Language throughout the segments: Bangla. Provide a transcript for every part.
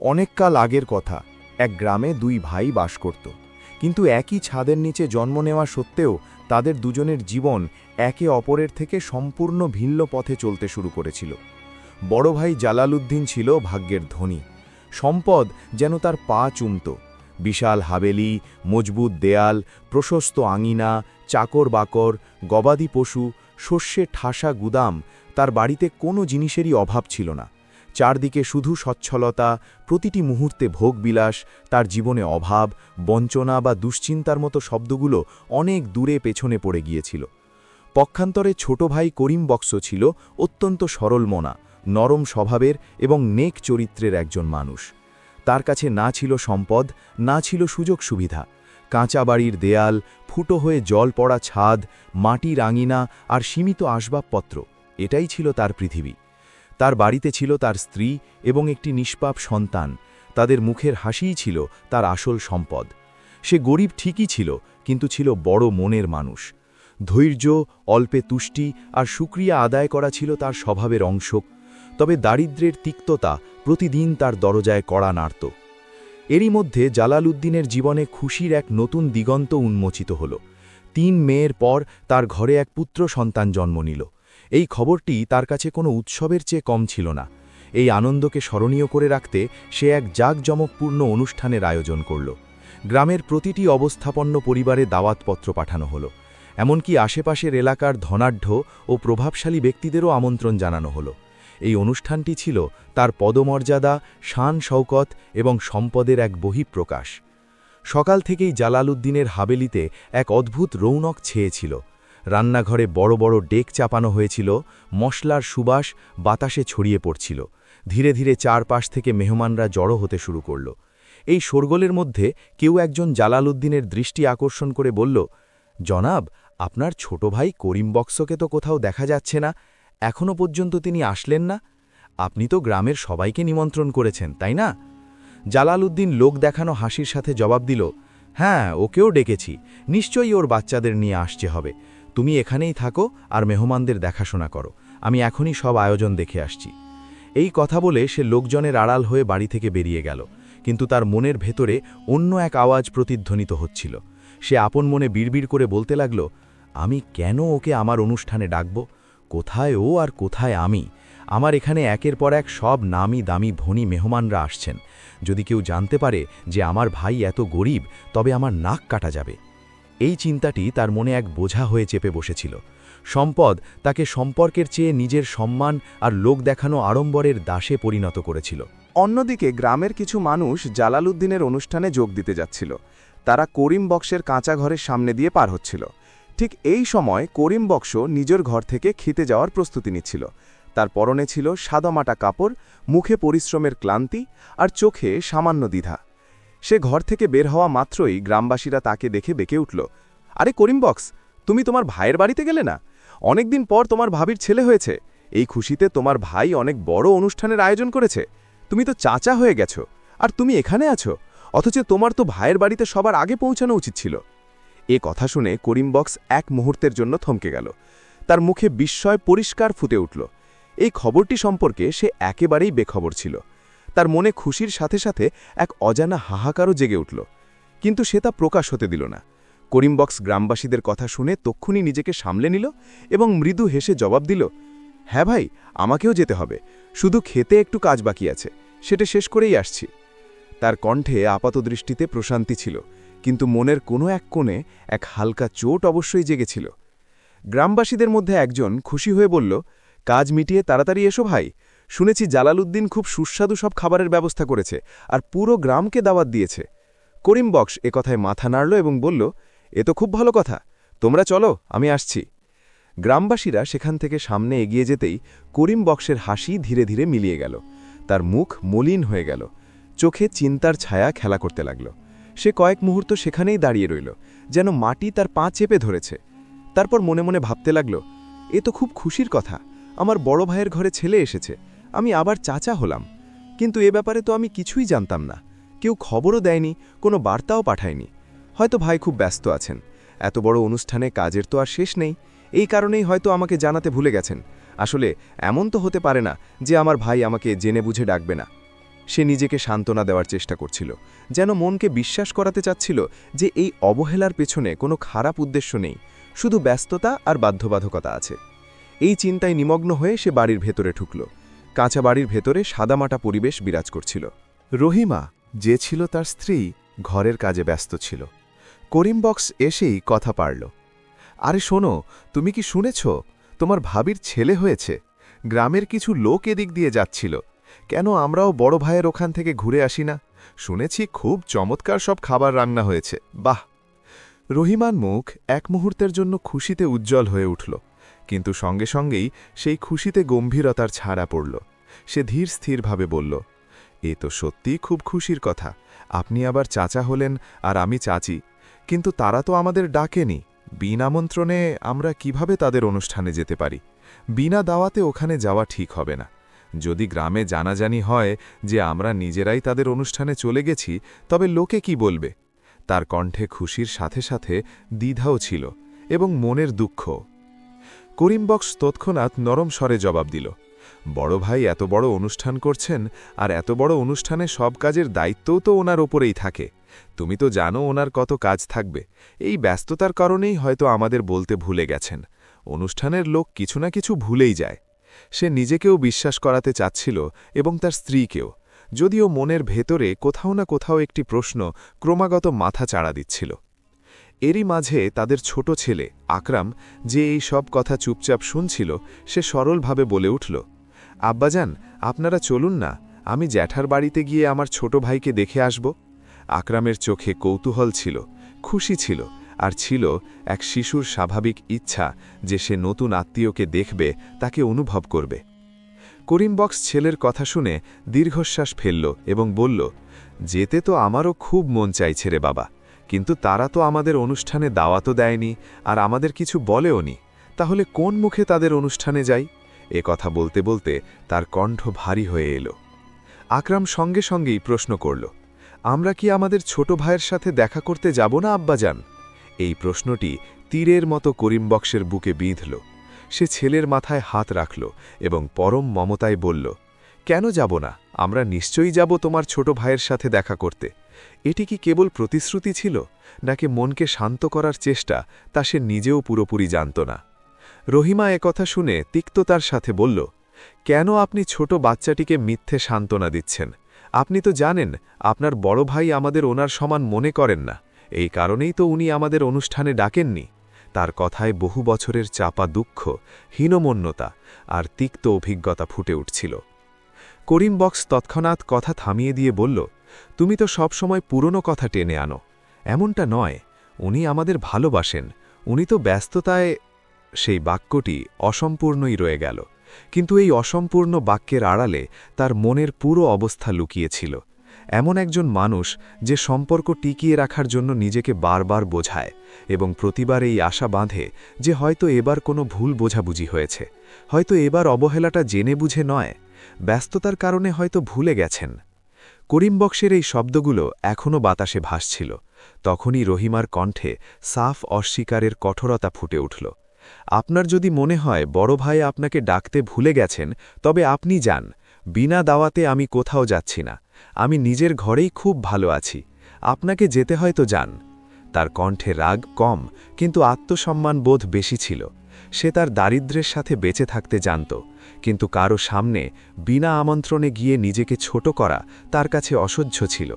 অনেককাল আগের কথা, এক গ্রামে দুই ভাই বাস করত। কিন্তু একই ছাদের নিচে জন্ম নেওয়া সত্ত্বেও তাদের দুজনের জীবন একে অপরের থেকে সম্পূর্ণ ভিন্ন পথে চলতে শুরু করেছিল। বড় ভাই জালালউদ্দিন ছিল ভাগ্যের ধনী। সম্পদ যেন তার পা চুমত। বিশাল হাবেলি, মজবুত দেয়াল, প্রশস্ত আঙিনা, চাকর বাকর, গবাদি পশু, শস্যে ঠাসা গুদাম, তার বাড়িতে কোনো জিনিসেরই অভাব ছিল না। চারদিকে শুধু সচ্ছলতা, প্রতিটি মুহূর্তে ভোগবিলাস, তার জীবনে অভাব, বঞ্চনা বা দুশ্চিন্তার মতো শব্দগুলো অনেক দূরে পেছনে পড়ে গিয়েছিল। পক্ষান্তরে ছোট ভাই করিম বক্স ছিল অত্যন্ত সরল মনা, নরম স্বভাবের এবং নেক চরিত্রের একজন মানুষ। তার কাছে না ছিল সম্পদ, না ছিল সুযোগ সুবিধা। কাঁচা বাড়ির দেয়াল, ফুটো হয়ে জল পড়া ছাদ মাটির আঙিনা আর সীমিত আসবাবপত্র, এটাই ছিল তার পৃথিবী। তার বাড়িতে ছিল তার স্ত্রী এবং একটি নিষ্পাপ সন্তান। তাদের মুখের হাসিই ছিল তার আসল সম্পদ। সে গরিব ঠিকই ছিল, কিন্তু ছিল বড় মনের মানুষ। ধৈর্য, অল্পে তুষ্টি আর সুক্রিয়া আদায় করা ছিল তার স্বভাবের অংশ। তবে দারিদ্র্যের তিক্ততা প্রতিদিন তার দরজায় কড়া নাড়ত। এরই মধ্যে জালালউদ্দিনের জীবনে খুশির এক নতুন দিগন্ত উন্মোচিত হল। তিন মেয়ের পর তার ঘরে এক পুত্র সন্তান জন্ম নিল। এই খবরটি তার কাছে কোনো উৎসবের চেয়ে কম ছিল না। এই আনন্দকে স্মরণীয় করে রাখতে সে এক জাঁকজমকপূর্ণ অনুষ্ঠানের আয়োজন করল। গ্রামের প্রতিটি অবস্থাপন্ন পরিবারে দাওয়াতপত্র পাঠানো হলো। এমনকি আশেপাশের এলাকার ধনাঢ্য ও প্রভাবশালী ব্যক্তিদেরও আমন্ত্রণ জানানো হলো। এই অনুষ্ঠানটি ছিল তার পদমর্যাদা, শান শৌকত এবং সম্পদের এক বহিঃপ্রকাশ। সকাল থেকেই জালালউদ্দিনের হাবেলিতে এক অদ্ভুত রৌনক ছেয়েছিল রান্নাঘরে বড় বড় ডেক চাপানো হয়েছিল, মশলার সুবাস বাতাসে ছড়িয়ে পড়ছিল। ধীরে ধীরে চারপাশ থেকে মেহমানরা জড়ো হতে শুরু করল। এই শোরগোলের মধ্যে কেউ একজন জালালউদ্দিনের দৃষ্টি আকর্ষণ করে বলল, জনাব, আপনার ছোট ভাই করিম বক্সকে তো কোথাও দেখা যাচ্ছে না এখনও পর্যন্ত তিনি আসলেন না। আপনি তো গ্রামের সবাইকে নিমন্ত্রণ করেছেন, তাই না? জালালউদ্দিন লোক দেখানো হাসির সাথে জবাব দিল হ্যাঁ ওকেও ডেকেছি, নিশ্চয়ই ওর বাচ্চাদের নিয়ে আসছে হবে। তুমি এখানেই থাকো আর মেহমানদের দেখাশোনা করো। আমি এখনই সব আয়োজন দেখে আসছি। এই কথা বলে সে লোকজনের আড়াল হয়ে বাড়ি থেকে বেরিয়ে গেল। কিন্তু তার মনের ভেতরে অন্য এক আওয়াজ প্রতিধ্বনিত হচ্ছিল। সে আপন মনে বিড়বিড় করে বলতে লাগল, আমি কেন ওকে আমার অনুষ্ঠানে ডাকব? কোথায় ও আর কোথায় আমি? আমার এখানে একের পর এক সব নামি দামি ধনী মেহমানরা আসছেন। যদি কেউ জানতে পারে যে আমার ভাই এত গরিব, তবে আমার নাক কাটা যাবে। এই চিন্তাটি তার মনে এক বোঝা হয়ে চেপে বসেছিল। সম্পদ তাকে সম্পর্কের চেয়ে নিজের সম্মান আর লোক দেখানো আড়ম্বরের দাসে পরিণত করেছিল। অন্যদিকে গ্রামের কিছু মানুষ জালালউদ্দিনের অনুষ্ঠানে যোগ দিতে যাচ্ছিল। তারা করিম বক্সের কাঁচা ঘরের সামনে দিয়ে পার হচ্ছিল। ঠিক এই সময় করিম বক্স নিজের ঘর থেকে খেতে যাওয়ার প্রস্তুতি নিচ্ছিল। তার পরনে ছিল সাদামাটা কাপড়, মুখে পরিশ্রমের ক্লান্তি আর চোখে সামান্য দ্বিধা। সে ঘর থেকে বের হওয়া মাত্রই গ্রামবাসীরা তাকে দেখে বেঁকে উঠল। আরে করিম বক্স, তুমি তোমার ভাইয়ের বাড়িতে গেলে না? অনেকদিন পর তোমার ভাবির ছেলে হয়েছে। এই খুশিতে তোমার ভাই অনেক বড় অনুষ্ঠানের আয়োজন করেছে। তুমি তো চাচা হয়ে গেছো, আর তুমি এখানে আছো, অথচ তোমার তো ভাইয়ের বাড়িতে সবার আগে পৌঁছানো উচিত ছিল। এ কথা শুনে করিম বক্স এক মুহূর্তের জন্য থমকে গেল। তার মুখে বিস্ময় পরিষ্কার ফুটে উঠল। এই খবরটি সম্পর্কে সে একেবারেই বেখবর ছিল। তার মনে খুশির সাথে সাথে এক অজানা হাহাকারও জেগে উঠল। কিন্তু সে তা প্রকাশ হতে দিল না। করিমবক্স গ্রামবাসীদের কথা শুনে তক্ষুনি নিজেকে সামলে নিল এবং মৃদু হেসে জবাব দিল হ্যাঁ ভাই, আমাকেও যেতে হবে। শুধু খেতে একটু কাজ বাকি আছে। সেটা শেষ করেই আসছি। তার কণ্ঠে আপাত দৃষ্টিতে প্রশান্তি ছিল, কিন্তু মনের কোনো এক কোণে এক হালকা চোট অবশ্যই জেগেছিল। গ্রামবাসীদের মধ্যে একজন খুশি হয়ে বলল, কাজ মিটিয়ে তাড়াতাড়ি এসো ভাই। শুনেছি জালালউদ্দিন খুব সুস্বাদু সব খাবারের ব্যবস্থা করেছে আর পুরো গ্রামকে দাওয়াত দিয়েছে। করিম বক্স এ কথায় মাথা নাড়ল এবং বলল, এ তো খুব ভালো কথা। তোমরা চলো, আমি আসছি। গ্রামবাসীরা সেখান থেকে সামনে এগিয়ে যেতেই করিম বক্সের হাসি ধীরে ধীরে মিলিয়ে গেল। তার মুখ মলিন হয়ে গেল। চোখে চিন্তার ছায়া খেলা করতে লাগল। সে কয়েক মুহূর্ত সেখানেই দাঁড়িয়ে রইল, যেন মাটি তার পা চেপে ধরেছে। তারপর মনে মনে ভাবতে লাগল, এ তো খুব খুশির কথা। আমার বড় ভাইয়ের ঘরে ছেলে এসেছে। আমি আবার চাচা হলাম। কিন্তু এ ব্যাপারে তো আমি কিছুই জানতাম না। কেউ খবরও দেয়নি, কোনো বার্তাও পাঠায়নি। হয়তো ভাই খুব ব্যস্ত আছেন। এত বড় অনুষ্ঠানে কাজের তো আর শেষ নেই। এই কারণেই হয়তো আমাকে জানাতে ভুলে গেছেন। আসলে এমন তো হতে পারে না যে আমার ভাই আমাকে জেনে বুঝে ডাকবে না। সে নিজেকে সান্ত্বনা দেওয়ার চেষ্টা করছিল, যেন মনকে বিশ্বাস করাতে চাচ্ছিল যে এই অবহেলার পেছনে কোনো খারাপ উদ্দেশ্য নেই। শুধু ব্যস্ততা আর বাধ্যবাধকতা আছে। এই চিন্তায় নিমগ্ন হয়ে সে বাড়ির ভেতরে ঢুকল। কাঁচা বাড়ির ভেতরে সাদামাটা পরিবেশ বিরাজ করছিল। রহিমা, যে ছিল তার স্ত্রী, ঘরের কাজে ব্যস্ত ছিল। করিম বক্স এসেই কথা পারল। আরে শোনো, তুমি কি শুনেছ? তোমার ভাবির ছেলে হয়েছে। গ্রামের কিছু লোক এদিক দিয়ে যাচ্ছিল। কেন আমরাও বড় ভাইয়ের ওখান থেকে ঘুরে আসি না? শুনেছি খুব চমৎকার সব খাবার রান্না হয়েছে। বাহ! রহিমান মুখ এক মুহূর্তের জন্য খুশিতে উজ্জ্বল হয়ে উঠল। কিন্তু সঙ্গে সঙ্গেই সেই খুশিতে গম্ভীরতার ছাড়া পড়ল। সে ধীর স্থিরভাবে বলল, এ তো সত্যিই খুব খুশির কথা। আপনি আবার চাচা হলেন আর আমি চাচি। কিন্তু তারা তো আমাদের ডাকেনি। বিনা আমন্ত্রণে আমরা কীভাবে তাদের অনুষ্ঠানে যেতে পারি? বিনা দাওয়াতে ওখানে যাওয়া ঠিক হবে না। যদি গ্রামে জানাজানি হয় যে আমরা নিজেরাই তাদের অনুষ্ঠানে চলে গেছি, তবে লোকে কি বলবে? তার কণ্ঠে খুশির সাথে সাথে দ্বিধাও ছিল এবং মনের দুঃখ। করিমবক্স তৎক্ষণাৎ নরম স্বরে জবাব দিল, বড় ভাই এত বড় অনুষ্ঠান করছেন আর এত বড় অনুষ্ঠানে সব কাজের দায়িত্বও তো ওনার ওপরেই থাকে। তুমি তো জানো ওনার কত কাজ থাকবে। এই ব্যস্ততার কারণেই হয়তো আমাদের বলতে ভুলে গেছেন। অনুষ্ঠানের লোক কিছু না কিছু ভুলেই যায়। সে নিজেকেও বিশ্বাস করাতে চাচ্ছিল এবং তার স্ত্রীকেও। যদিও মনের ভেতরে কোথাও না কোথাও একটি প্রশ্ন ক্রমাগত মাথা চাড়া দিচ্ছিল। এরই মাঝে তাদের ছোট ছেলে, আকরাম, যে এই সব কথা চুপচাপ শুনছিল, সে সরলভাবে বলে উঠল, আব্বাজান, আপনারা চলুন না, আমি জ্যাঠার বাড়িতে গিয়ে আমার ছোট ভাইকে দেখে আসব। আকরামের চোখে কৌতূহল ছিল, খুশি ছিল, আর ছিল এক শিশুর স্বাভাবিক ইচ্ছা যে সে নতুন আত্মীয়কে দেখবে, তাকে অনুভব করবে। করিমবক্স ছেলের কথা শুনে দীর্ঘশ্বাস ফেলল এবং বলল, যেতে তো আমারও খুব মন চাইছে রে বাবা। কিন্তু তারা তো আমাদের অনুষ্ঠানে দাওয়াতও দেয়নি আর আমাদের কিছু বলেওনি তাহলে কোন মুখে তাদের অনুষ্ঠানে যাই? এ কথা বলতে বলতে তার কণ্ঠ ভারী হয়ে এলো। আকরাম সঙ্গে সঙ্গেই প্রশ্ন করল, আমরা কি আমাদের ছোট ভাইয়ের সাথে দেখা করতে যাব না, আব্বাজান? এই প্রশ্নটি তীরের মতো করিমবক্সের বুকে বিঁধল। সে ছেলের মাথায় হাত রাখল এবং পরম মমতায় বলল, কেন যাব না? আমরা নিশ্চয়ই যাব তোমার ছোট ভাইয়ের সাথে দেখা করতে। এটি কি কেবল প্রতিশ্রুতি ছিল, নাকি মনকে শান্ত করার চেষ্টা তা সে নিজেও পুরোপুরি জানত না? রহিমা একথা শুনে তিক্ততার সাথে বলল, কেন আপনি ছোট বাচ্চাটিকে মিথ্যে সান্ত্বনা দিচ্ছেন? আপনি তো জানেন, আপনার বড় ভাই আমাদের ওনার সমান মনে করেন না। এই কারণেই তো উনি আমাদের অনুষ্ঠানে ডাকেননি। তার কথায় বহু বছরের চাপা দুঃখ, হীনমন্যতা আর তিক্ত অভিজ্ঞতা ফুটে উঠছিল। করিম বক্স তৎক্ষণাৎ কথা থামিয়ে দিয়ে বলল তুমি তো সব সময় পুরনো কথা টেনে আনো। এমনটা নয়, উনি আমাদের ভালোবাসেন। উনি তো ব্যস্ততায়, সেই বাক্যটি অসম্পূর্ণই রয়ে গেল। কিন্তু এই অসম্পূর্ণ বাক্যের আড়ালে তার মনের পুরো অবস্থা লুকিয়েছিল। এমন একজন মানুষ যে সম্পর্ক টিকিয়ে রাখার জন্য নিজেকে বারবার বোঝায় এবং প্রতিবার এই আশা বাঁধে যে হয়তো এবার কোনো ভুল বোঝাবুঝি হয়েছে। হয়তো এবার অবহেলাটা জেনে বুঝে নয়। ব্যস্ততার কারণে হয়তো ভুলে গেছেন। করিমবক্সের এই শব্দগুলো এখনও বাতাসে ভাসছিল। তখনই রহিমার কণ্ঠে সাফ অস্বীকারের কঠোরতা ফুটে উঠল। আপনার যদি মনে হয় বড় ভাই আপনাকে ডাকতে ভুলে গেছেন, তবে আপনি যান। বিনা দাওয়াতে আমি কোথাও যাচ্ছি না। আমি নিজের ঘরেই খুব ভালো আছি। আপনাকে যেতে হয়তো যান। তার কণ্ঠে রাগ কম, কিন্তু আত্মসম্মান বোধ বেশি ছিল। সে তার দারিদ্র্যের সাথে বেঁচে থাকতে জানত, কিন্তু কারও সামনে বিনা আমন্ত্রণে গিয়ে নিজেকে ছোট করা তার কাছে অসহ্য ছিল।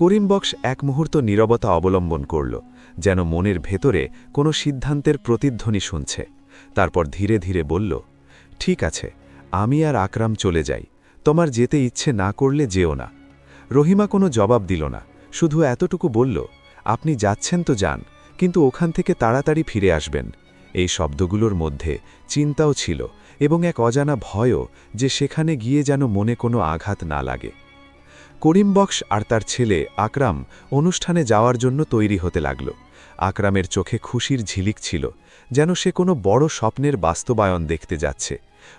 করিমবক্স এক মুহূর্ত নীরবতা অবলম্বন করল, যেন মনের ভেতরে কোনো সিদ্ধান্তের প্রতিধ্বনি শুনছে। তারপর ধীরে ধীরে বলল, ঠিক আছে, আমি আর আকরাম চলে যাই, তোমার যেতে ইচ্ছে না করলে যেও না। রহিমা কোনো জবাব দিল না, শুধু এতটুকু বলল, আপনি যাচ্ছেন তো যান, কিন্তু ওখান থেকে তাড়াতাড়ি ফিরে আসবেন। এই শব্দগুলোর মধ্যে চিন্তাও ছিল এবং এক অজানা ভয়ও যে সেখানে গিয়ে যেন মনে কোনো আঘাত না লাগে। করিমবক্স আর তার ছেলে আকরাম অনুষ্ঠানে যাওয়ার জন্য তৈরি হতে লাগল। আকরামের চোখে খুশির ঝিলিক ছিল যেন সে কোনো বড় স্বপ্নের বাস্তবায়ন দেখতে যাচ্ছে।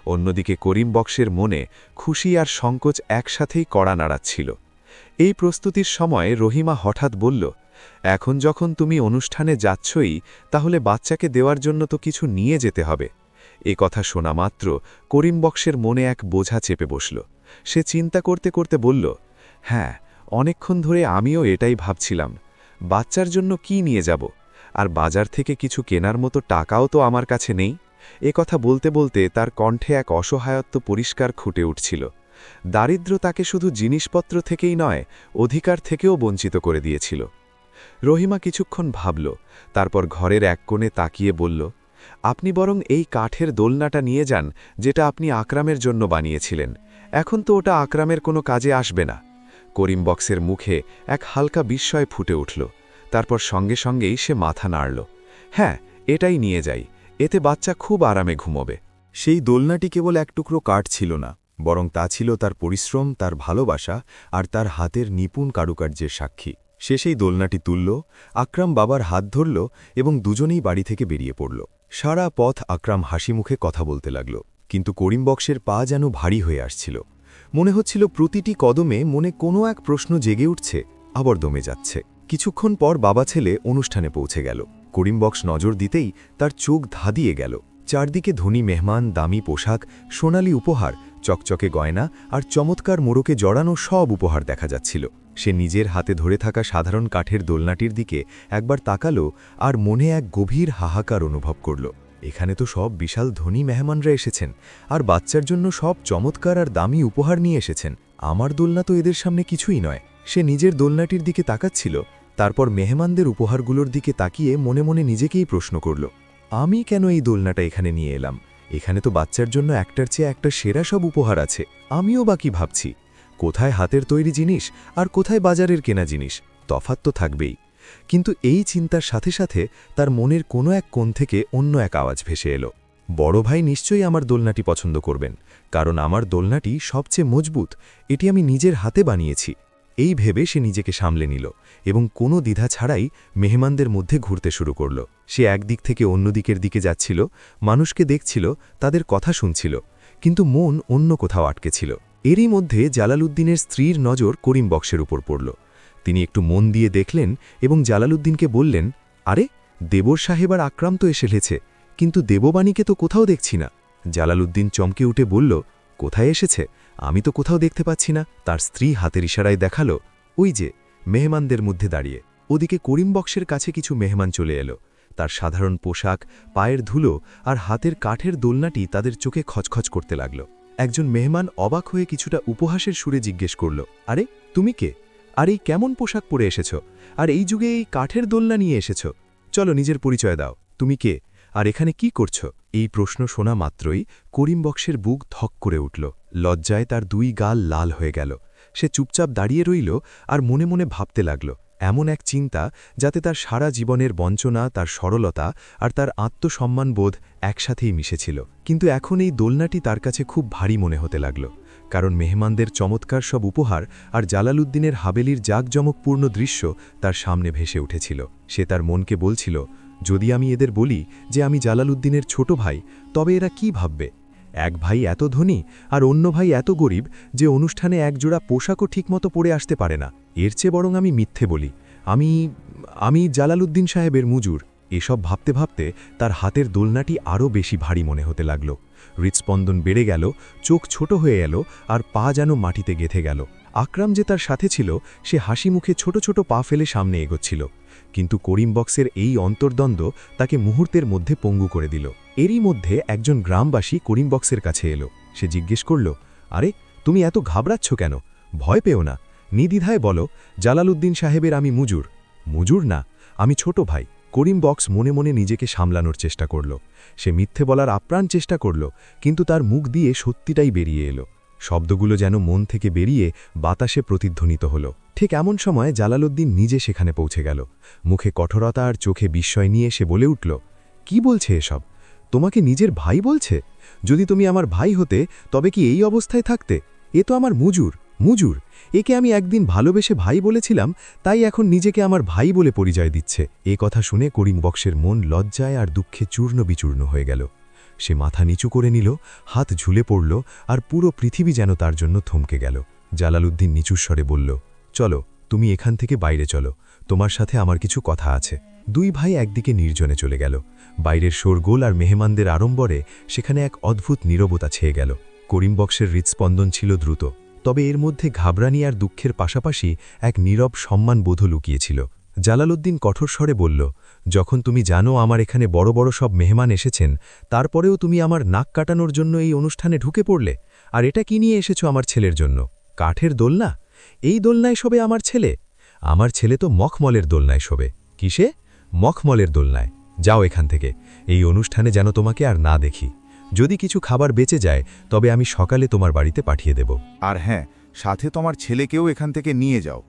অন্যদিকে করিমবক্সের মনে খুশি আর সংকোচ একসাথেই কড়া নাড়াচ্ছিল। এই প্রস্তুতির সময় রহিমা হঠাৎ বলল এখন যখন তুমি অনুষ্ঠানে যাচ্ছই, তাহলে বাচ্চাকে দেওয়ার জন্য তো কিছু নিয়ে যেতে হবে। এ কথা শোনা মাত্র করিমবক্সের মনে এক বোঝা চেপে বসল। সে চিন্তা করতে করতে বলল হ্যাঁ অনেকক্ষণ ধরে আমিও এটাই ভাবছিলাম। বাচ্চার জন্য কি নিয়ে যাব? আর বাজার থেকে কিছু কেনার মতো টাকাও তো আমার কাছে নেই? এ কথা বলতে বলতে তার কণ্ঠে এক অসহায়ত্ব পরিষ্কার ফুটে উঠছিল। দারিদ্র তাকে শুধু জিনিসপত্র থেকেই নয়, অধিকার থেকেও বঞ্চিত করে দিয়েছিল। রহিমা কিছুক্ষণ ভাবল, তারপর ঘরের এক কোণে তাকিয়ে বলল, আপনি বরং এই কাঠের দোলনাটা নিয়ে যান, যেটা আপনি আকরামের জন্য বানিয়েছিলেন। এখন তো ওটা আকরামের কোনো কাজে আসবে না। করিম বক্সের মুখে এক হালকা বিস্ময় ফুটে উঠল। তারপর সঙ্গে সঙ্গেই সে মাথা নাড়ল হ্যাঁ এটাই নিয়ে যাই, এতে বাচ্চা খুব আরামে ঘুমোবে। সেই দোলনাটি কেবল এক টুকরো কাঠ ছিল না, বরং তা ছিল তার পরিশ্রম, তার ভালোবাসা আর তার হাতের নিপুণ কারুকার্যের সাক্ষী। সে সেই দোলনাটি তুলল, আকরাম বাবার হাত ধরল এবং দুজনেই বাড়ি থেকে বেরিয়ে পড়ল। সারা পথ আকরাম হাসি মুখে কথা বলতে লাগল, কিন্তু করিম বক্সের পা যেন ভারী হয়ে আসছিল। মনে হচ্ছিল প্রতিটি কদমে মনে কোনো এক প্রশ্ন জেগে উঠছে, আবার দমে যাচ্ছে। কিছুক্ষণ পর বাবা ছেলে অনুষ্ঠানে পৌঁছে গেল। করিম বক্স নজর দিতেই তার চোখ ধাঁধিয়ে গেল। চারদিকে ধনী মেহমান, দামি পোশাক, সোনালি উপহার চকচকে গয়না আর চমৎকার মোড়কে জড়ানো সব উপহার দেখা যাচ্ছিল। সে নিজের হাতে ধরে থাকা সাধারণ কাঠের দোলনাটির দিকে একবার তাকালো আর মনে এক গভীর হাহাকার অনুভব করল। এখানে তো সব বিশাল ধনী মেহমানরা এসেছেন আর বাচ্চার জন্য সব চমৎকার আর দামি উপহার নিয়ে এসেছেন। আমার দোলনা তো এদের সামনে কিছুই নয়। সে নিজের দোলনাটির দিকে তাকাচ্ছিল, তারপর মেহমানদের উপহারগুলোর দিকে তাকিয়ে মনে মনে নিজেকেই প্রশ্ন করল, আমি কেন এই দোলনাটা এখানে নিয়ে এলাম? এখানে তো বাচ্চার জন্য একটার চেয়ে একটা সেরা সব উপহার আছে। আমিও বাকি ভাবছি? কোথায় হাতের তৈরি জিনিস আর কোথায় বাজারের কেনা জিনিস? তফাৎ তো থাকবেই। কিন্তু এই চিন্তার সাথে সাথে তার মনের কোনো এক কোণ থেকে অন্য এক আওয়াজ ভেসে এলো। বড় ভাই নিশ্চয়ই আমার দোলনাটি পছন্দ করবেন, কারণ আমার দোলনাটি সবচেয়ে মজবুত, এটি আমি নিজের হাতে বানিয়েছি। এই ভেবে সে নিজেকে সামলে নিল এবং কোনো দ্বিধা ছাড়াই মেহমানদের মধ্যে ঘুরতে শুরু করল। সে একদিক থেকে অন্য দিকের দিকে যাচ্ছিল, মানুষকে দেখছিল, তাদের কথা শুনছিল, কিন্তু মন অন্য কোথাও আটকে ছিল। এরই মধ্যে জালালউদ্দিনের স্ত্রীর নজর করিম বক্সের উপর পড়ল। তিনি একটু মন দিয়ে দেখলেন এবং জালালউদ্দিনকে বললেন, আরে, দেবর সাহেব আর আক্রান্ত এসে লেছে, কিন্তু দেববাণীকে তো কোথাও দেখছি না। জালালউদ্দিন চমকে উঠে বলল কোথায় এসেছে? আমি তো কোথাও দেখতে পাচ্ছি না। তার স্ত্রী হাতের ইশারায় দেখাল, ওই যে, মেহমানদের মধ্যে দাঁড়িয়ে। ওদিকে করিম বক্সের কাছে কিছু মেহমান চলে এলো। তার সাধারণ পোশাক, পায়ের ধুলো আর হাতের কাঠের দোলনাটি তাদের চোখে খচখচ করতে লাগল। একজন মেহমান অবাক হয়ে কিছুটা উপহাসের সুরে জিজ্ঞেস করল, আরে, তুমি কে? আর এই কেমন পোশাক পরে এসেছ? আর এই যুগে এই কাঠের দোলনা নিয়ে এসেছ? চলো নিজের পরিচয় দাও। তুমি কে? আর এখানে কি করছ? এই প্রশ্ন শোনা মাত্রই করিম বক্সের বুক ধক করে উঠল। লজ্জায় তার দুই গাল লাল হয়ে গেল। সে চুপচাপ দাঁড়িয়ে রইল আর মনে মনে ভাবতে লাগল, এমন এক চিন্তা যাতে তার সারা জীবনের বঞ্চনা, তার সরলতা আর তার আত্মসম্মানবোধ একসাথেই মিশেছিল। কিন্তু এখন এই দোলনাটি তার কাছে খুব ভারী মনে হতে লাগল, কারণ মেহমানদের চমৎকার সব উপহার আর জালালউদ্দিনের হাবেলির জাঁকজমকপূর্ণ দৃশ্য তার সামনে ভেসে উঠেছিল। সে তার মনকে বলছিল যদি আমি এদের বলি যে আমি জালালউদ্দিনের ছোট ভাই, তবে এরা কি ভাববে? এক ভাই এত ধনী আর অন্য ভাই এত গরিব যে অনুষ্ঠানে একজোড়া পোশাকও ঠিকমতো পরে আসতে পারে না। এর চেয়ে বরং আমি মিথ্যে বলি। আমি আমি জালালউদ্দিন সাহেবের মুজুর। এসব ভাবতে ভাবতে তার হাতের দোলনাটি আরও বেশি ভারী মনে হতে লাগল। হৃৎস্পন্দন বেড়ে গেল, চোখ ছোট হয়ে এলো আর পা যেন মাটিতে গেথে গেল। আকরাম যে তার সাথে ছিল, সে হাসি মুখে ছোট ছোট পা ফেলে সামনে এগোচ্ছিল। কিন্তু করিম বক্সের এই অন্তর্দ্বন্দ্ব তাকে মুহূর্তের মধ্যে পঙ্গু করে দিল। এরই মধ্যে একজন গ্রামবাসী করিম বক্সের কাছে এলো। সে জিজ্ঞেস করল, আরে, তুমি এত ঘাবড়াচ্ছ কেন? ভয় পেও না। নিদিধায় বলো, জালালউদ্দিন সাহেবের আমি মুজুর। মুজুর না, আমি ছোট ভাই। করিম বক্স মনে মনে নিজেকে সামলানোর চেষ্টা করল। সে মিথ্যে বলার আপ্রাণ চেষ্টা করল, কিন্তু তার মুখ দিয়ে সত্যিটাই বেরিয়ে এলো। শব্দগুলো যেন মন থেকে বেরিয়ে বাতাসে প্রতিধ্বনিত হল। ঠিক এমন সময় জালালউদ্দিন নিজে সেখানে পৌঁছে গেল। মুখে কঠোরতা আর চোখে বিস্ময় নিয়ে সে বলে উঠল, কি বলছে এসব? তোমাকে নিজের ভাই বলছে? যদি তুমি আমার ভাই হতে, তবে কি এই অবস্থায় থাকতে? এ তো আমার মুজুর মুজুর। একে আমি একদিন ভালোবেসে ভাই বলেছিলাম, তাই এখন নিজেকে আমার ভাই বলে পরিচয় দিচ্ছে। এ কথা শুনে করিম বক্সের মন লজ্জায় আর দুঃখে চূর্ণ বিচূর্ণ হয়ে গেল। সে মাথা নিচু করে নিল, হাত ঝুলে পড়ল, আর পুরো পৃথিবী যেন তার জন্য থমকে গেল। জালালউদ্দিন নিচুস্বরে বলল, চলো, তুমি এখান থেকে বাইরে চলো। তোমার সাথে আমার কিছু কথা আছে। দুই ভাই একদিকে নির্জনে চলে গেল। বাইরের শোরগোল আর মেহমানদের আড়ম্বরে সেখানে এক অদ্ভুত নীরবতা ছেয়ে গেল। করিমবক্সের হৃৎস্পন্দন ছিল দ্রুত, তবে এর মধ্যে ঘাবরানি আর দুঃখের পাশাপাশি এক নীরব সম্মানবোধ লুকিয়েছিল। জালালউদ্দিন কঠোর স্বরে বলল, যখন তুমি জানো আমার এখানে বড় বড় সব মেহমান এসেছেন, তারপরেও তুমি আমার নাক কাটানোর জন্য এই অনুষ্ঠানে ঢুকে পড়লে, আর এটা কি নিয়ে এসেছ আমার ছেলের জন্য? কাঠের দোলনা? এই দোলনায় শোবে আমার ছেলে? আমার ছেলে তো মখমলের দোলনায় শোবে। কিসে? মখমলের দোলনায়। যাও এখান থেকে। এই অনুষ্ঠানে যেন তোমাকে আর না দেখি। যদি কিছু খাবার বেঁচে যায়, তবে আমি সকালে তোমার বাড়িতে পাঠিয়ে দেব। আর হ্যাঁ সাথে তোমার ছেলেকেও এখান থেকে নিয়ে যাও।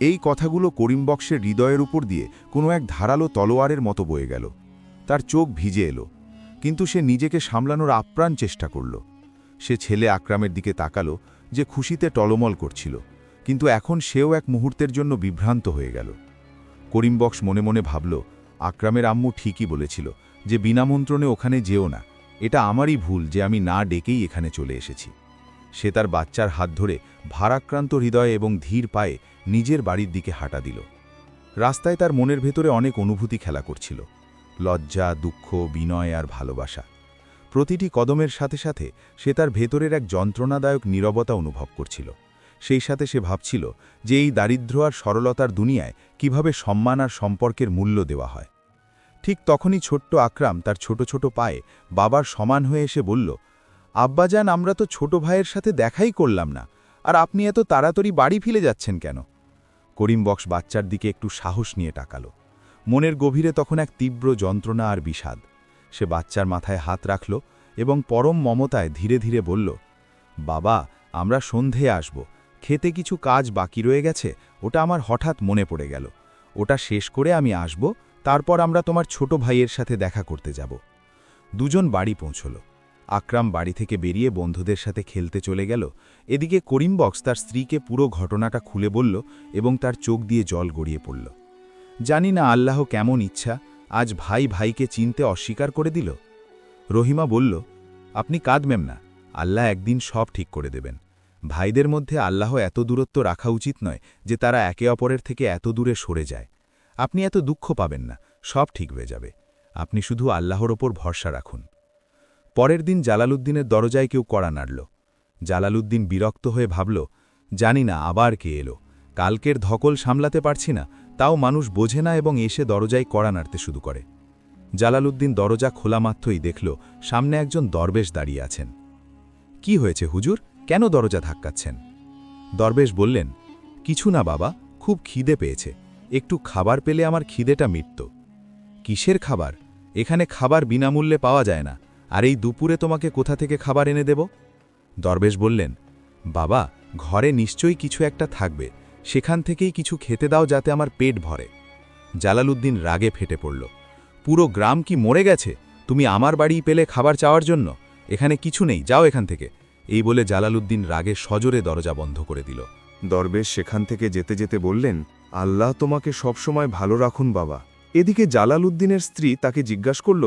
এই কথাগুলো করিমবক্সের হৃদয়ের উপর দিয়ে কোনো এক ধারালো তলোয়ারের মতো বয়ে গেল। তার চোখ ভিজে এলো, কিন্তু সে নিজেকে সামলানোর আপ্রাণ চেষ্টা করল। সে ছেলে আকরামের দিকে তাকালো, যে খুশিতে টলমল করছিল, কিন্তু এখন সেও এক মুহূর্তের জন্য বিভ্রান্ত হয়ে গেল। করিমবক্স মনে মনে ভাবল, আকরামের আম্মু ঠিকই বলেছিল যে বিনামন্ত্রণে ওখানে যেও না। এটা আমারই ভুল যে আমি না ডেকেই এখানে চলে এসেছি। সে তার বাচ্চার হাত ধরে ভারাক্রান্ত হৃদয়ে এবং ধীর পায়ে নিজের বাড়ির দিকে হাঁটা দিল। রাস্তায় তার মনের ভেতরে অনেক অনুভূতি খেলা করছিল। লজ্জা, দুঃখ, বিনয় আর ভালোবাসা। প্রতিটি কদমের সাথে সাথে সে তার ভেতরের এক যন্ত্রণাদায়ক নীরবতা অনুভব করছিল। সেই সাথে সে ভাবছিল যে এই দারিদ্র্য আর সরলতার দুনিয়ায় কীভাবে সম্মান আর সম্পর্কের মূল্য দেওয়া হয়। ঠিক তখনই ছোট্ট আকরাম তার ছোট ছোট পায়ে বাবার সমান হয়ে এসে বলল আব্বাজান, আমরা তো ছোট ভাইয়ের সাথে দেখাই করলাম না। আর আপনি এত তাড়াতাড়ি বাড়ি ফিরে যাচ্ছেন কেন? করিম বক্স বাচ্চার দিকে একটু সাহস নিয়ে টাকালো মনের গভীরে তখন এক তীব্র যন্ত্রণা আর বিষাদ। সে বাচ্চার মাথায় হাত রাখল এবং পরম মমতায় ধীরে ধীরে বলল, বাবা, আমরা সন্ধে আসব। খেতে কিছু কাজ বাকি রয়ে গেছে। ওটা আমার হঠাৎ মনে পড়ে গেল। ওটা শেষ করে আমি আসব। তারপর আমরা তোমার ছোট ভাইয়ের সাথে দেখা করতে যাব। দুজন বাড়ি পৌঁছল। আকরাম বাড়ি থেকে বেরিয়ে বন্ধুদের সাথে খেলতে চলে গেল। এদিকে করিমবক্স তার স্ত্রীকে পুরো ঘটনাটা খুলে বলল এবং তার চোখ দিয়ে জল গড়িয়ে পড়ল। জানি না আল্লাহ কেমন ইচ্ছা, আজ ভাই ভাইকে চিনতে অস্বীকার করে দিল। রহিমা বলল, আপনি কাঁদবেন না, আল্লাহ একদিন সব ঠিক করে দেবেন। ভাইদের মধ্যে আল্লাহ এত দূরত্ব রাখা উচিত নয় যে তারা একে অপরের থেকে এত দূরে সরে যায়। আপনি এত দুঃখ পাবেন না, সব ঠিক হয়ে যাবে। আপনি শুধু আল্লাহর ওপর ভরসা রাখুন। পরের দিন জালালুদ্দিনের দরজায় কেউ কড়া নাড়ল। জালালুদ্দিন বিরক্ত হয়ে ভাবল, জানি না, আবার কে এলো। কালকের ধকল সামলাতে পারছি না, তাও মানুষ বোঝে না এবং এসে দরজায় কড়া নাড়তে শুরু করে। জালালুদ্দিন দরজা খোলা মাত্রই দেখল, সামনে একজন দরবেশ দাঁড়িয়ে আছেন। কি হয়েছে হুজুর? কেন দরজা ধাক্কাচ্ছেন? দরবেশ বললেন, কিছু না বাবা, খুব খিদে পেয়েছে। একটু খাবার পেলে আমার খিদেটা মিটত। কিসের খাবার? এখানে খাবার বিনামূল্যে পাওয়া যায় না। আর এই দুপুরে তোমাকে কোথা থেকে খাবার এনে দেব? দরবেশ বললেন, বাবা, ঘরে নিশ্চয়ই কিছু একটা থাকবে, সেখান থেকেই কিছু খেতে দাও যাতে আমার পেট ভরে। জালালউদ্দিন রাগে ফেটে পড়ল, পুরো গ্রাম কি মরে গেছে? তুমি আমার বাড়ি পেলে খাবার চাওয়ার জন্য? এখানে কিছু নেই, যাও এখান থেকে। এই বলে জালালউদ্দিন রাগে সজোরে দরজা বন্ধ করে দিল। দরবেশ সেখান থেকে যেতে যেতে বললেন, আল্লাহ তোমাকে সবসময় ভালো রাখুন বাবা। এদিকে জালাল উদ্দিনের স্ত্রী তাকে জিজ্ঞাসা করল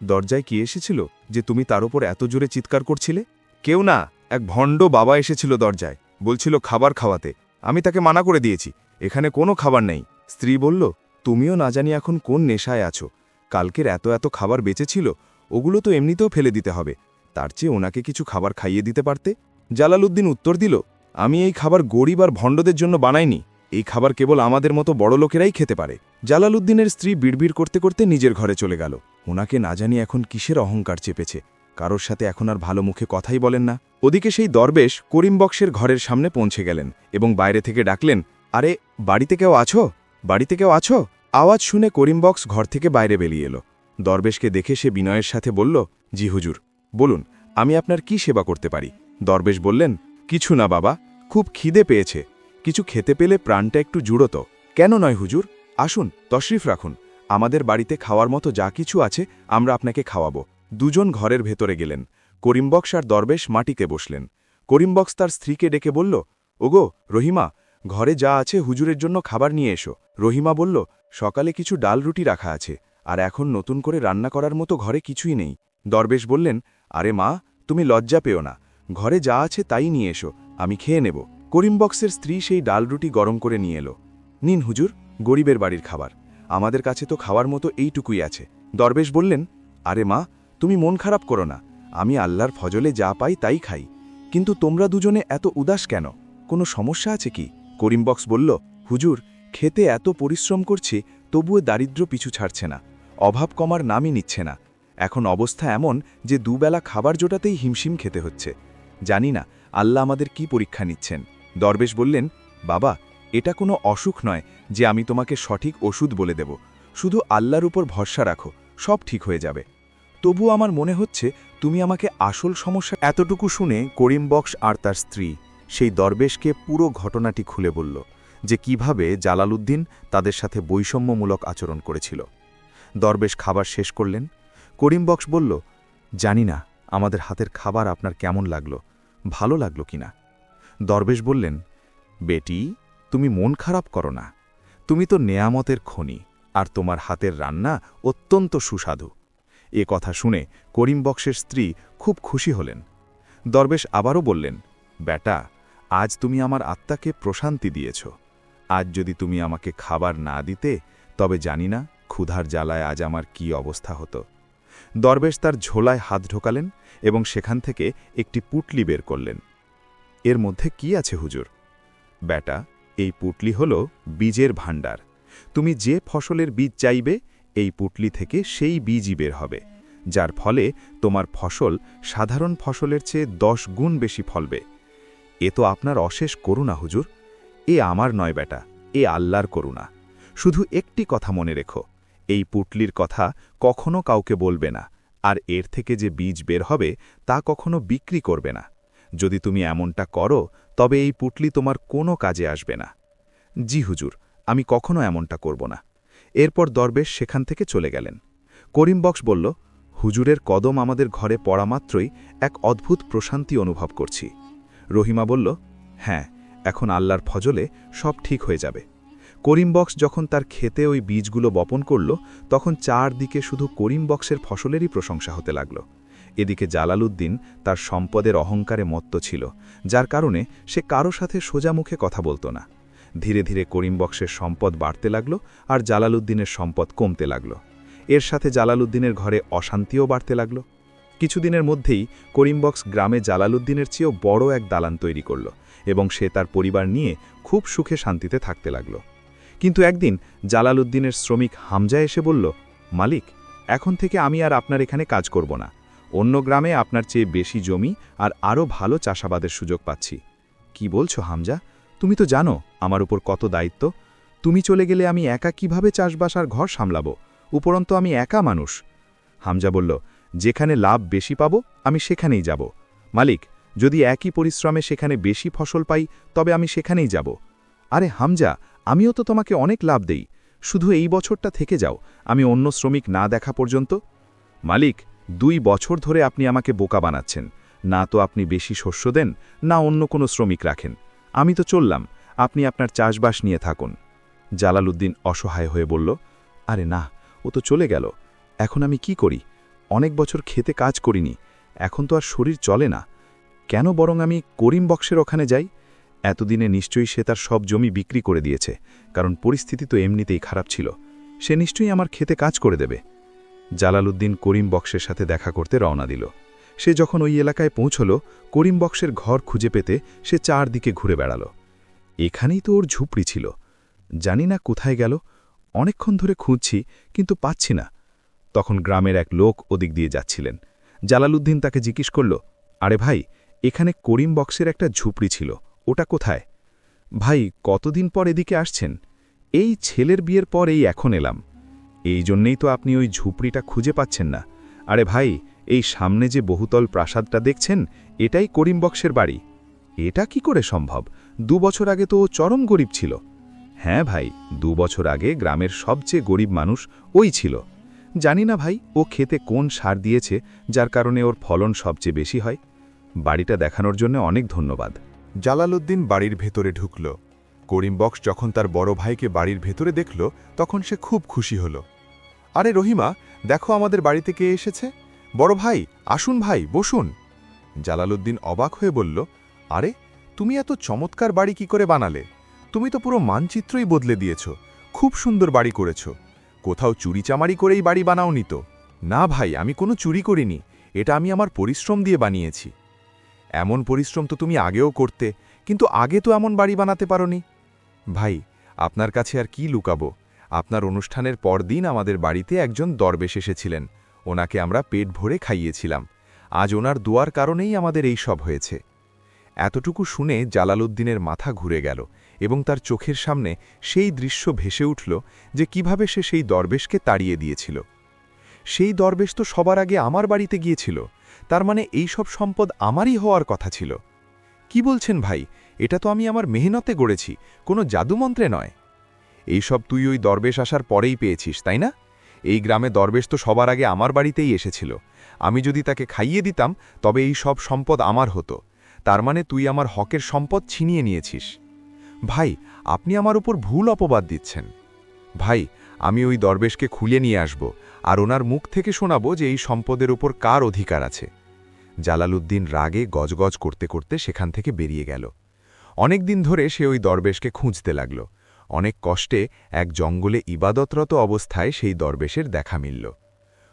দরজায় কি এসেছিল যে তুমি তার ওপর এত জোরে চিৎকার করছিলে? কেউ না, এক ভণ্ড বাবা এসেছিল দরজায়, বলছিল খাবার খাওয়াতে। আমি তাকে মানা করে দিয়েছি, এখানে কোনো খাবার নেই। স্ত্রী বলল, তুমিও না জানি এখন কোন নেশায় আছো। কালকের এত এত খাবার বেঁচেছিল, ওগুলো তো এমনিতেও ফেলে দিতে হবে। তার চেয়ে ওনাকে কিছু খাবার খাইয়ে দিতে পারতে? জালালউদ্দিন উত্তর দিল, আমি এই খাবার গরিব আর ভণ্ডদের জন্য বানাইনি। এই খাবার কেবল আমাদের মতো বড় লোকেরাই খেতে পারে। জালালউদ্দিনের স্ত্রী বিড়বিড় করতে করতে নিজের ঘরে চলে গেল। ওনাকে না জানি এখন কিসের অহংকার চেপেছে, কারোর সাথে এখন আর ভালো মুখে কথাই বলেন না। ওদিকে সেই দরবেশ করিমবক্সের ঘরের সামনে পৌঁছে গেলেন এবং বাইরে থেকে ডাকলেন, আরে, বাড়িতে কেউ আছো? বাড়িতে কেউ আছো? আওয়াজ শুনে করিমবক্স ঘর থেকে বাইরে বেরিয়ে এলো। দরবেশকে দেখে সে বিনয়ের সাথে বলল, জি হুজুর, বলুন, আমি আপনার কি সেবা করতে পারি? দরবেশ বললেন, কিছু না বাবা, খুব খিদে পেয়েছে। কিছু খেতে পেলে প্রাণটা একটু জুড়ত। কেন নয় হুজুর? আসুন, তশরিফ রাখুন। আমাদের বাড়িতে খাওয়ার মতো যা কিছু আছে, আমরা আপনাকে খাওয়াবো। দুজন ঘরের ভেতরে গেলেন। করিমবক্স আর দরবেশ মাটিতে বসলেন। করিমবক্স তার স্ত্রীকে ডেকে বলল, ওগো, রহিমা, ঘরে যা আছে হুজুরের জন্য খাবার নিয়ে এসো। রহিমা বলল, সকালে কিছু ডাল রুটি রাখা আছে, আর এখন নতুন করে রান্না করার মতো ঘরে কিছুই নেই। দরবেশ বললেন, আরে মা, তুমি লজ্জা পেও না। ঘরে যা আছে তাই নিয়ে এসো, আমি খেয়ে নেব। করিমবক্সের স্ত্রী সেই ডাল রুটি গরম করে নিয়ে এলো। নিন হুজুর, গরিবের বাড়ির খাবার। আমাদের কাছে তো খাওয়ার মতো এইটুকুই আছে। দরবেশ বললেন, আরে মা, তুমি মন খারাপ করো না। আমি আল্লাহর ফজলে যা পাই তাই খাই। কিন্তু তোমরা দুজনে এত উদাস কেন? কোনো সমস্যা আছে কি? করিম বক্স বলল, হুজুর, খেতে এত পরিশ্রম করছি, তবুও দারিদ্র্য পিছু ছাড়ছে না। অভাব কমার নামই নিচ্ছে না। এখন অবস্থা এমন যে দুবেলা খাবার জোটাতেই হিমশিম খেতে হচ্ছে। জানি না, আল্লাহ আমাদের কি পরীক্ষা নিচ্ছেন। দরবেশ বললেন, বাবা এটা কোনো অসুখ নয় যে আমি তোমাকে সঠিক ওষুধ বলে দেব। শুধু আল্লাহর উপর ভরসা রাখো, সব ঠিক হয়ে যাবে। তবু আমার মনে হচ্ছে তুমি আমাকে আসল সমস্যা এতটুকু শুনে করিম বক্স আর তার স্ত্রী সেই দরবেশকে পুরো ঘটনাটি খুলে বলল যে কীভাবে জালালউদ্দিন তাদের সাথে বৈষম্যমূলক আচরণ করেছিল। দরবেশ খাবার শেষ করলেন। করিম বক্স বলল, জানি না, আমাদের হাতের খাবার আপনার কেমন লাগল? ভালো লাগল কিনা? দরবেশ বললেন, বেটি তুমি মন খারাপ করো না। তুমি তো নেয়ামতের খনি, আর তোমার হাতের রান্না অত্যন্ত সুস্বাদু। এ কথা শুনে করিম বক্সের স্ত্রী খুব খুশি হলেন। দরবেশ আবারও বললেন, বেটা, আজ তুমি আমার আত্মাকে প্রশান্তি দিয়েছ। আজ যদি তুমি আমাকে খাবার না দিতে, তবে জানি না ক্ষুধার জ্বালায় আজ আমার কি অবস্থা হতো। দরবেশ তার ঝোলায় হাত ঢোকালেন এবং সেখান থেকে একটি পুটলি বের করলেন। এর মধ্যে কি আছে হুজুর? বেটা এই পুটলি হল বীজের ভাণ্ডার। তুমি যে ফসলের বীজ চাইবে, এই পুটলি থেকে সেই বীজই বের হবে। যার ফলে তোমার ফসল সাধারণ ফসলের চেয়ে দশ গুণ বেশি ফলবে। এ তো আপনার অশেষ করুণা, হুজুর। এ আমার নয় বেটা, এ আল্লাহর করুণা। শুধু একটি কথা মনে রেখো, এই পুটলির কথা কখনো কাউকে বলবে না, আর এর থেকে যে বীজ বের হবে, তা কখনো বিক্রি করবে না। যদি তুমি এমনটা করো, তবে এই পুটলি তোমার কোনো কাজে আসবে না। জি হুজুর, আমি কখনো এমনটা করব না। এরপর দরবেশ সেখান থেকে চলে গেলেন। করিম বক্স বলল, হুজুরের কদম আমাদের ঘরে পড়া মাত্রই এক অদ্ভুত প্রশান্তি অনুভব করছি। রহিমা বলল হ্যাঁ এখন আল্লাহর ফজলে সব ঠিক হয়ে যাবে। করিম বক্স যখন তার খেতে ওই বীজগুলো বপন করল, তখন চারদিকে শুধু করিম বক্সের ফসলেরই প্রশংসা হতে লাগল। এদিকে জালালউদ্দিন তার সম্পদের অহংকারে মত্ত ছিল, যার কারণে সে কারও সাথে সোজা মুখে কথা বলতো না। ধীরে ধীরে করিম বক্সের সম্পদ বাড়তে লাগল আর জালালউদ্দিনের সম্পদ কমতে লাগল। এর সাথে জালালউদ্দিনের ঘরে অশান্তিও বাড়তে লাগল। কিছুদিনের মধ্যেই করিমবক্স গ্রামে জালালউদ্দিনের চেয়েও বড় এক দালান তৈরি করল এবং সে তার পরিবার নিয়ে খুব সুখে শান্তিতে থাকতে লাগল। কিন্তু একদিন জালালউদ্দিনের শ্রমিক হামজা এসে বলল, মালিক, এখন থেকে আমি আর আপনার এখানে কাজ করব না। অন্য গ্রামে আপনার চেয়ে বেশি জমি আর আরও ভালো চাষাবাদের সুযোগ পাচ্ছি। কি বলছো, হামজা? তুমি তো জানো আমার উপর কত দায়িত্ব। তুমি চলে গেলে আমি একা কীভাবে চাষবাস আর ঘর সামলাব? উপরন্ত আমি একা মানুষ। হামজা বলল, যেখানে লাভ বেশি পাব, আমি সেখানেই যাব। মালিক, যদি একই পরিশ্রমে সেখানে বেশি ফসল পাই, তবে আমি সেখানেই যাব। আরে হামজা, আমিও তো তোমাকে অনেক লাভ দেই। শুধু এই বছরটা থেকে যাও, আমি অন্য শ্রমিক না দেখা পর্যন্ত? মালিক দুই বছর ধরে আপনি আমাকে বোকা বানাচ্ছেন। না তো আপনি বেশি শস্য দেন, না অন্য কোনো শ্রমিক রাখেন। আমি তো চললাম, আপনি আপনার চাষবাস নিয়ে থাকুন। জালালউদ্দিন অসহায় হয়ে বলল, আরে না, ও তো চলে গেল। এখন আমি কি করি? অনেক বছর খেতে কাজ করিনি, এখন তো আর শরীর চলে না। কেন বরং আমি করিম বক্সের ওখানে যাই? এতদিনে নিশ্চয়ই সে তার সব জমি বিক্রি করে দিয়েছে, কারণ পরিস্থিতি তো এমনিতেই খারাপ ছিল। সে নিশ্চয়ই আমার খেতে কাজ করে দেবে। জালালউদ্দিন করিম বক্সের সাথে দেখা করতে রওনা দিল। সে যখন ওই এলাকায় পৌঁছল, করিম বক্সের ঘর খুঁজে পেতে সে চারদিকে ঘুরে বেড়াল। এখানেই তো ওর ঝুপড়ি ছিল। জানি না কোথায় গেল, অনেকক্ষণ ধরে খুঁজছি, কিন্তু পাচ্ছি না। তখন গ্রামের এক লোক ওদিক দিয়ে যাচ্ছিলেন। জালালউদ্দিন তাকে জিজ্ঞেস করল, আরে ভাই, এখানে করিম বক্সের একটা ঝুপড়ি ছিল, ওটা কোথায়? ভাই, কতদিন পর এদিকে আসছেন? এই ছেলের বিয়ের পর এই এখন এলাম। এই জন্যেই তো আপনি ওই ঝুপড়িটা খুঁজে পাচ্ছেন না। আরে ভাই, এই সামনে যে বহুতল প্রাসাদটা দেখছেন, এটাই করিম বক্সের বাড়ি। এটা কি করে সম্ভব? দু বছর আগে তো চরম গরিব ছিল। হ্যাঁ ভাই, দু বছর আগে গ্রামের সবচেয়ে গরিব মানুষ ওই ছিল। জানি না ভাই, ও খেতে কোন সার দিয়েছে, যার কারণে ওর ফলন সবচেয়ে বেশি হয়। বাড়িটা দেখানোর জন্য অনেক ধন্যবাদ। জালালউদ্দিন বাড়ির ভেতরে ঢুকল। করিম বক্স যখন তার বড় ভাইকে বাড়ির ভেতরে দেখল, তখন সে খুব খুশি হল। আরে রহিমা, দেখো আমাদের বাড়িতে কে এসেছে? বড় ভাই, আসুন ভাই, বসুন। জালালউদ্দিন অবাক হয়ে বলল, আরে, তুমি এত চমৎকার বাড়ি কি করে বানালে? তুমি তো পুরো মানচিত্রই বদলে দিয়েছ, খুব সুন্দর বাড়ি করেছ। কোথাও চুরি চামারি করেই বাড়ি বানাওনি তো। না ভাই, আমি কোনো চুরি করিনি, এটা আমি আমার পরিশ্রম দিয়ে বানিয়েছি। এমন পরিশ্রম তো তুমি আগেও করতে, কিন্তু আগে তো এমন বাড়ি বানাতে পারোনি। ভাই, আপনার কাছে আর কি লুকাবো? আপনার অনুষ্ঠানের পরদিন আমাদের বাড়িতে একজন দরবেশ এসেছিলেন। ওনাকে আমরা পেট ভরে খাইয়েছিলাম। আজ ওনার দোয়ার কারণেই আমাদের এই সব হয়েছে। এতটুকু শুনে জালালউদ্দিনের মাথা ঘুরে গেল এবং তার চোখের সামনে সেই দৃশ্য ভেসে উঠল যে কীভাবে সে সেই দরবেশকে তাড়িয়ে দিয়েছিল। সেই দরবেশ তো সবার আগে আমার বাড়িতে গিয়েছিল। তার মানে এই সব সম্পদ আমারই হওয়ার কথা ছিল। কি বলছেন ভাই? এটা তো আমি আমার মেহনতে গড়েছি, কোনো জাদুমন্ত্রে নয়। এই সব তুই ওই দরবেশ আসার পরেই পেয়েছিস, তাই না? এই গ্রামে দরবেশ তো সবার আগে আমার বাড়িতেই এসেছিল। আমি যদি তাকে খাইয়ে দিতাম, তবে এই সব সম্পদ আমার হতো। তার মানে তুই আমার হকের সম্পদ ছিনিয়ে নিয়েছিস। ভাই, আপনি আমার উপর ভুল অপবাদ দিচ্ছেন। ভাই, আমি ওই দরবেশকে খুলে নিয়ে আসব আর ওনার মুখ থেকে শোনাবো যে এই সম্পদের উপর কার অধিকার আছে। জালালউদ্দিন রাগে গজগজ করতে করতে সেখান থেকে বেরিয়ে গেল। অনেক দিন ধরে সে ওই দরবেশকে খুঁজতে লাগল। অনেক কষ্টে এক জঙ্গলে ইবাদতরত অবস্থায় সেই দরবেশের দেখা মিলল।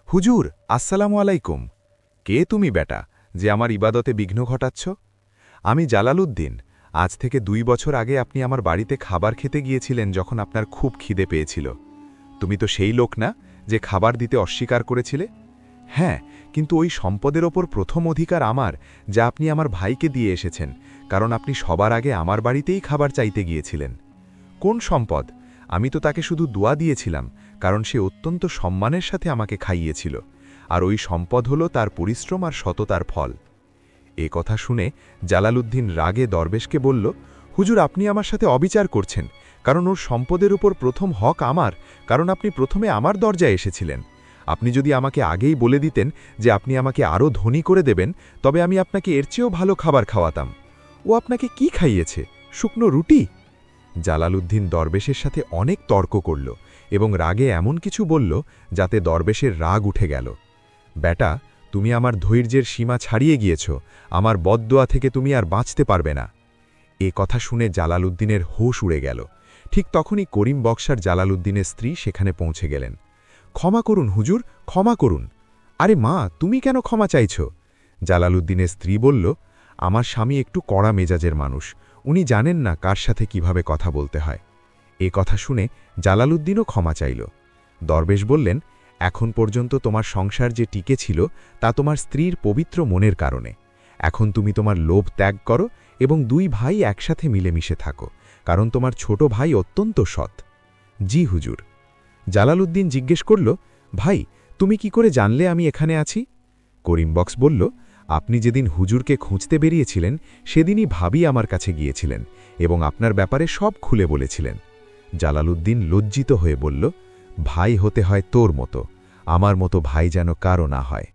হুজুর, আসসালামু আলাইকুম। কে তুমি বেটা, যে আমার ইবাদতে বিঘ্ন ঘটাচ্ছ? আমি জালালউদ্দিন। আজ থেকে দুই বছর আগে আপনি আমার বাড়িতে খাবার খেতে গিয়েছিলেন যখন আপনার খুব খিদে পেয়েছিল। তুমি তো সেই লোক না, যে খাবার দিতে অস্বীকার করেছিলে? হ্যাঁ কিন্তু ওই সম্পদের ওপর প্রথম অধিকার আমার, যা আপনি আমার ভাইকে দিয়ে এসেছেন। কারণ আপনি সবার আগে আমার বাড়িতেই খাবার চাইতে গিয়েছিলেন। কোন সম্পদ? আমি তো তাকে শুধু দোয়া দিয়েছিলাম, কারণ সে অত্যন্ত সম্মানের সাথে আমাকে খাইয়েছিল, আর ওই সম্পদ হল তার পরিশ্রম আর সততার ফল। এ কথা শুনে জালালউদ্দিন রাগে দরবেশকে বলল, হুজুর, আপনি আমার সাথে অবিচার করছেন, কারণ ওর সম্পদের উপর প্রথম হক আমার, কারণ আপনি প্রথমে আমার দরজায় এসেছিলেন। আপনি যদি আমাকে আগেই বলে দিতেন যে আপনি আমাকে আরও ধনী করে দেবেন, তবে আমি আপনাকে এর চেয়েও ভালো খাবার খাওয়াতাম। ও আপনাকে কি খাইয়েছে? শুকনো রুটি? জালালউদ্দিন দরবেশের সাথে অনেক তর্ক করল এবং রাগে এমন কিছু বলল যাতে দরবেশের রাগ উঠে গেল। বেটা, তুমি আমার ধৈর্যের সীমা ছাড়িয়ে গিয়েছ, আমার বদদোয়া থেকে তুমি আর বাঁচতে পারবে না। এ কথা শুনে জালালউদ্দিনের হোশ উড়ে গেল। ঠিক তখনই করিম বক্সার জালালউদ্দিনের স্ত্রী সেখানে পৌঁছে গেলেন। ক্ষমা করুন হুজুর, ক্ষমা করুন। আরে মা, তুমি কেন ক্ষমা চাইছ? জালালউদ্দিনের স্ত্রী বলল আমার স্বামী একটু কড়া মেজাজের মানুষ। উনি জানেন না কার সাথে কীভাবে কথা বলতে হয়। এ কথা শুনে জালালউদ্দিনও ক্ষমা চাইল। দরবেশ বললেন, এখন পর্যন্ত তোমার সংসার যে টিকে ছিল, তা তোমার স্ত্রীর পবিত্র মনের কারণে। এখন তুমি তোমার লোভ ত্যাগ করো এবং দুই ভাই একসাথে মিলেমিশে থাকো, কারণ তোমার ছোট ভাই অত্যন্ত সৎ। জি হুজুর। জালালউদ্দিন জিজ্ঞেস করল, ভাই, তুমি কি করে জানলে আমি এখানে আছি? করিমবক্স বলল আপনি যেদিন হুজুরকে খুঁজতে বেরিয়েছিলেন, সেদিনই ভাবি আমার কাছে গিয়েছিলেন এবং আপনার ব্যাপারে সব খুলে বলেছিলেন। জালালউদ্দিন লজ্জিত হয়ে বলল, ভাই হতে হয় তোর মতো। আমার মতো ভাই যেন কারও না হয়।